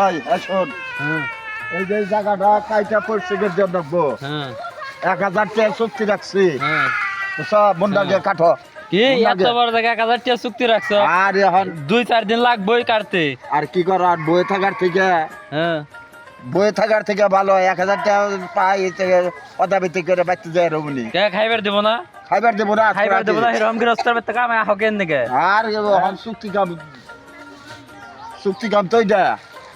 ভাই শোন হ্যাঁ। এই যে জায়গাটা কাইটা পড়ছে জন্য রাখব। হ্যাঁ। এক হাজার টাকা চুক্তি রাখছি। সব দিয়ে কাঠো কি? এত বড় জায়গা এক হাজার টাকা চুক্তি রাখছো? আর এখন দুই চার দিন লাগবেই কাটতে। আর কি করো আর বয়ে থাকার থেকে হ্যাঁ। বয়ে থাকার থেকে ভালো। এক হাজার টাকা পাই থেকে করে বাচ্চা যায় রমনি কে খাইবার দেবো না? খাইবার দেবো না খাইবার দেবো না এরকম গৃহস্থের বেতে কাম হকেন নাকি আর এখন চুক্তি কাম চুক্তি কাম তো এটা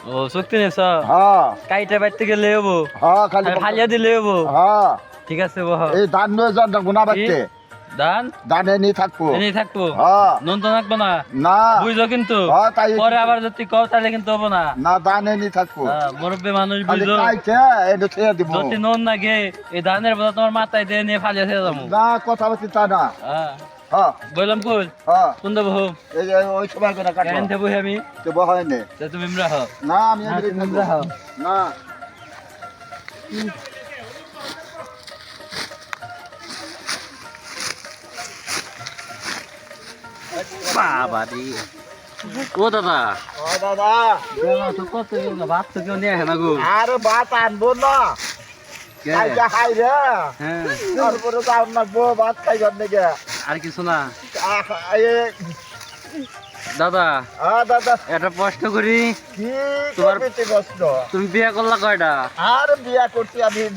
ও নিছ হ্যাঁ। কাইটা বাইতে গেলে হব। হ্যাঁ খালি ফালিয়া দিলে হব। হ্যাঁ। ঠিক আছে বহ। এই ধান নয় জন গুণা বাড়তে দান ধানে? নিয়ে থাকব। থাকব? হ্যাঁ। নুন তো থাকব না? না। বুঝলো কিন্তু? হ্যাঁ তাই পরে আবার যদি কও তাহলে কিন্তু হব না। না ধানে নিয়ে থাকব। হ্যাঁ, মুরব্বী মানুষ বুঝলো এটা দিব। যদি নুন না গে এই ধানের বোঝা তোমার মাথায় দিয়ে নিয়ে ফালিয়ে যাব। না কথা বলছি তা না। হ্যাঁ। হ্যাঁ। বললাম কই হ্যাঁ। কোন দেবো এই যে ওই সময় করে কাটো। কেন দেবো আমি। তো বহায় নে তা তুমি ইমরা হও। না আমি হ্যাঁ। না। বাবা রে ও দাদা। ও দাদা। বেলা তো কত ভাত তো কেউ নিয়ে না গো। আর ভাত আনব না। খাই রে হ্যাঁ। তারপরে তো আপনার বউ ভাত খাইবার নাকি আর কিছু না। দাদা আহ, দাদা। একটা প্রশ্ন করি। তোমার- প্রশ্ন? তুমি বিয়ে করলা কয়টা? আর বিয়া করছি আমি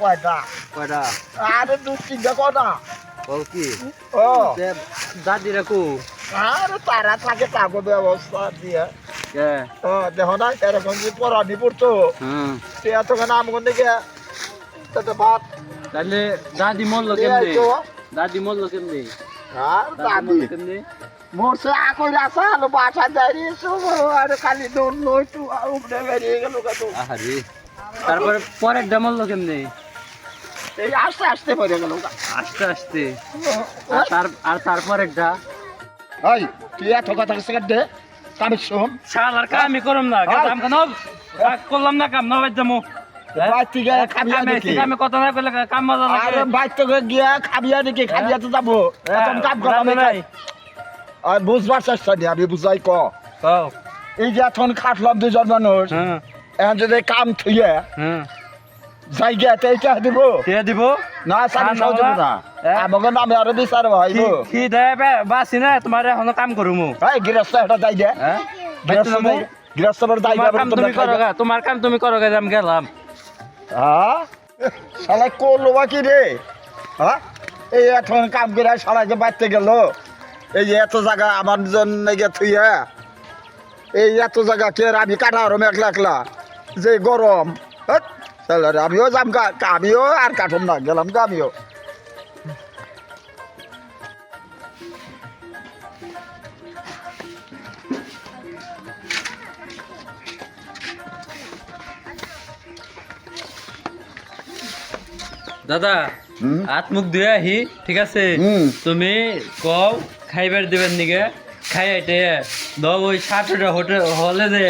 কয়টা? কয়টা? আরে দু তিনটা কটা ও কি? ও। দাদি রাখু। আর তারা থাকে কাগজ ব্যবস্থা দিয়ে। দেখো না এরকম যে পড়ানি পড়তো? সে এতখানে আমগন দিকে ভাত তাহলে দাদি মরলো কেমনি। দাদি মরলো কেমনি? আর দাদি কেমনি? মোরসে আকই রাসা আলো বাসা দাঁড়িয়ে আর খালি দৌড় লইটু উপরে বেরিয়ে গেল কত তারপরে পরের ডা মরলো কেমনি? এই আস্তে আস্তে পড়ে গেল আস্তে আস্তে। আর তার আর তারপরের ডা এই তুই এত কথা কাছে দে? কামি শোন। শালার কামই করম না। কাম কেন? করলাম না কাম না বাজ্জামু বাইর থেকে খাবিয়া দেখি আমি কথা না করলে কাম মজা আরে লাগে বাইর থেকে গিয়া খাবিয়া দেখি খাবিয়া তো যাব করা নাই বুঝবার চেষ্টা দি আমি বুঝাই ক। এই যে এখন খাটলাম দুজন মানুষ হ্যাঁ। এখন যদি কাম থুয়ে হ্যাঁ। দিব? কে দিব? না সারি আর সহজ নহবা? না? আমাকে নামে আরও বিচার ভাইব কি বাসি না তোমার এখনও কাম করুমু এই গৃহস্থ এটা যাই দে হ্যাঁ? গৃহস্থ যাই তোমার কাম তুমি করো গা কাম তুমি করো গা আমি গেলাম। হ্যাঁ? শালা করল বা কি রে? হ্যাঁ? এই এখন কাম করে সারাকে বাড়তে গেল। এই যে এত জায়গা আমার জন্য গে থুইয়া এই এত জায়গা কে আমি কাটা আরম একলা একলা। যে গরম হ্যাঁ? আমিও যাম আমিও আর কাঠুন না, গেলাম আমিও। দাদা হাত মুখ ধুয়ে আহি ঠিক আছে। তুমি কও খাইবার দিবেন নিকে? খাই আইটে দাও ওই সাতটা হোটেল হলে যে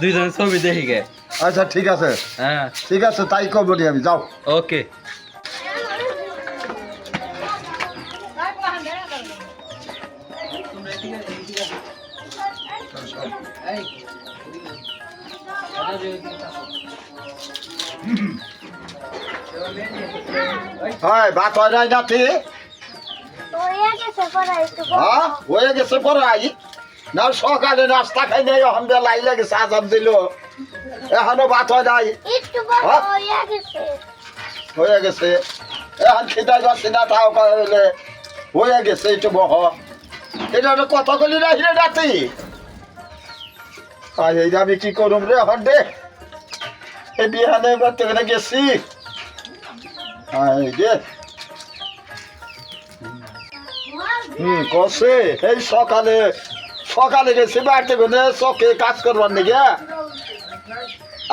দুইজন ছবি দেখি গে। আচ্ছা ঠিক আছে। হ্যাঁ। ঠিক আছে তাই করব নি আমি যাও। ওকে। হয় ভাত হয় নাই নাতি? হয়ে গেছে পড়াই তো হ্যাঁ গেছে পড়াই? না সকালে নাস্তা খাই নাই এখন বেলাই লেগেছে আজাম দিল। এখনও ভাত হয় নাই? হ্যাঁ? হয়ে গেছে। এখন খিদাই পাচ্ছি না তাও কইলে হয়ে গেছে একটু বহ। এটা কত গলি না হিরে রাতি আর এই আমি কি করুম রে এখন দে। এই বিহানে করতে গেছি। হুম কষে এই সকালে সকালে গেছি, বাড়িতে গেলে চকে কাজ করবার নাকি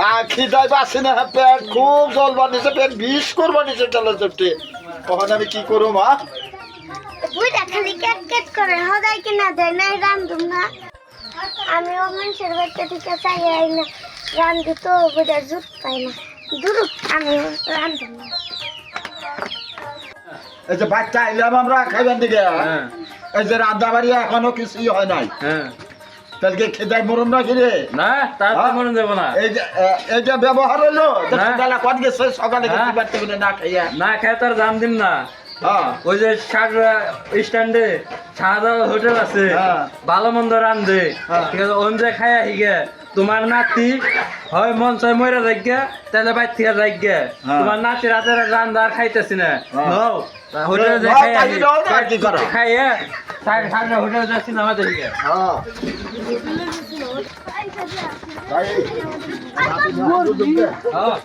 আর খিদাই পাচ্ছি না, পেট খুব জল বানিয়েছে পেট বিষ করবার নিচে চলে চপটে তখন আমি কি করব, মা? বুড়া খালি ক্যাট ক্যাট করে হদাই কিনা দেয় নাই, রান্ধুম না। আমি ও মানুষের বাচ্চা থেকে চাই না, রান্ধু তো বুড়া জুত পাই না। দূর আমি রান্ধুম না। এই যে বাচ্চা আইলাম আমরা খাইবেন দিকে। হ্যাঁ। এই যে রান্না বাড়ি এখনও কিছুই হয় নাই। হ্যাঁ। তাহলে কি খেদাই মরণ না কিরে না তার হ্যাঁ? মনে দেবো না। এই যে এ, এইটা ব্যবহার হলো। বেলা কত গেছে সকালে গেছে হ্যাঁ। বাড়তে না খাইয়া। না খেয়ে তোর দাম দিন না। হ্যাঁ। ওই যে ষাট স্ট্যান্ডে সাদা হোটেল আছে। হ্যাঁ। ভালো মন্দ রান্ধে। হ্যাঁ। ঠিক আছে ওন যে খাই আহিগে তোমার নাতি হয় মন চাই মরে যাইগে তাহলে বাইর থেকে যাইগে হ্যাঁ। তোমার নাতি রাতে রান্ধা আর খাইতেছি না হ্যাঁ। নও হোটেলে যে নাও, খাই তাই আহি নাও, আর কি করো? খাইয়ে সামনে হোটেলে যাচ্ছি না আমাদের হ্যাঁ। হ্যাঁ